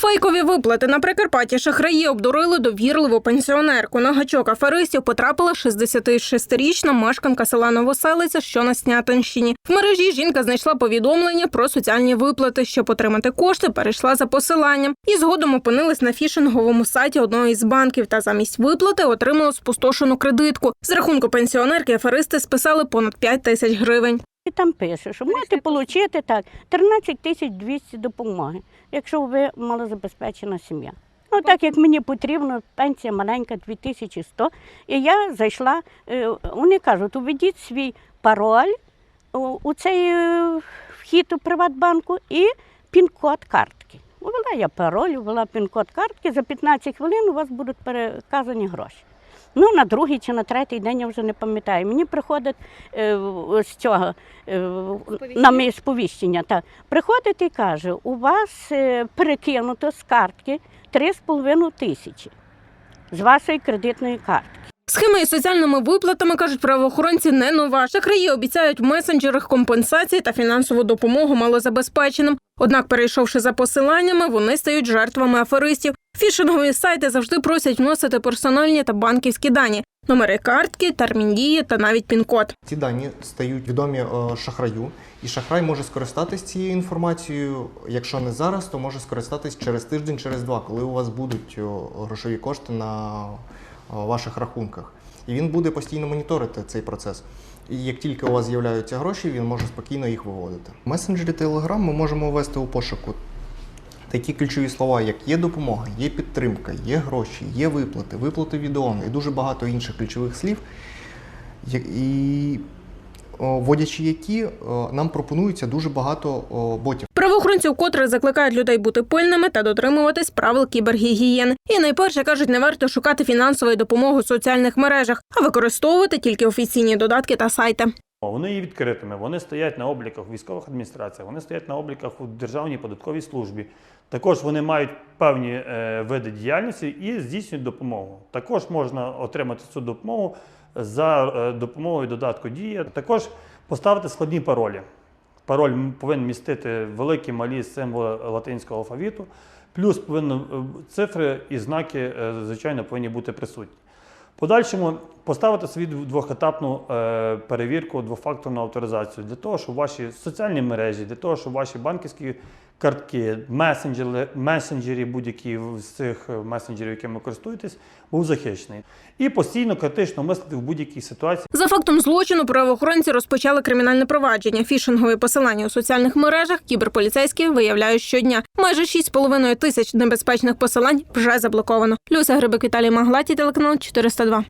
Фейкові виплати на Прикарпатті шахраї обдурили довірливу пенсіонерку. На гачок аферистів потрапила 66-річна мешканка села Новоселиця, що на Снятинщині. В мережі жінка знайшла повідомлення про соціальні виплати. Щоб отримати кошти, перейшла за посиланням і згодом опинилась на фішинговому сайті одного із банків. Та замість виплати отримала спустошену кредитку. З рахунку пенсіонерки аферисти списали понад 5 тисяч гривень. І там пише, що можете отримати так 13 тисяч 200 допомоги, якщо ви малозабезпечена сім'я. Ну так як мені потрібно, пенсія маленька 2100. І я зайшла, е, вони кажуть, уведіть свій пароль у- цей е, вхід у Приватбанку і пін-код картки. Ввела я пароль, ввела пін-код картки, за 15 хвилин у вас будуть переказані гроші. Ну, на другий чи на третій день я вже не пам'ятаю. Мені приходить е, з цього е, на моє сповіщення. Так. Приходить і каже, у вас е, перекинуто з картки 3,5 тисячі з вашої кредитної картки. Схема із соціальними виплатами кажуть правоохоронці не нова. Шахраї обіцяють в месенджерах компенсації та фінансову допомогу малозабезпеченим. Однак, перейшовши за посиланнями, вони стають жертвами аферистів. Фішингові сайти завжди просять вносити персональні та банківські дані, номери картки, термін дії та навіть пін-код. Ці дані стають відомі е, шахраю, і шахрай може скористатись цією інформацією. Якщо не зараз, то може скористатись через тиждень, через два, коли у вас будуть грошові кошти на ваших рахунках. І він буде постійно моніторити цей процес. І як тільки у вас з'являються гроші, він може спокійно їх виводити. В месенджері Telegram ми можемо ввести у пошуку такі ключові слова, як є допомога, є підтримка, є гроші, є виплати, виплати від ООН і дуже багато інших ключових слів. І о, вводячи які, нам пропонується дуже багато ботів. Правоохоронці вкотре закликають людей бути пильними та дотримуватись правил кібергігієни. І найперше кажуть, не варто шукати фінансової допомоги у соціальних мережах, а використовувати тільки офіційні додатки та сайти. Вони є відкритими, вони стоять на обліках в військових адміністраціях, вони стоять на обліках у Державній податковій службі. Також вони мають певні е, види діяльності і здійснюють допомогу. Також можна отримати цю допомогу за е, допомогою додатку Дія. Також поставити складні паролі. Пароль повинен містити великі, малі символи латинського алфавіту, плюс повинні е, цифри і знаки, е, звичайно, повинні бути присутні. Подальшому поставити собі двохетапну е, перевірку, двофакторну авторизацію для того, щоб ваші соціальні мережі, для того, щоб ваші банківські картки, месенджери, месенджері, будь-які з цих е, месенджерів, якими користуєтесь, був захищений. І постійно критично мислити в будь-якій ситуації. За фактом злочину правоохоронці розпочали кримінальне провадження. Фішингові посилання у соціальних мережах кіберполіцейські виявляють щодня. Майже 6,5 тисяч небезпечних посилань вже заблоковано. Люся Грибик Віталій Маглаті, телеканал 402. 2.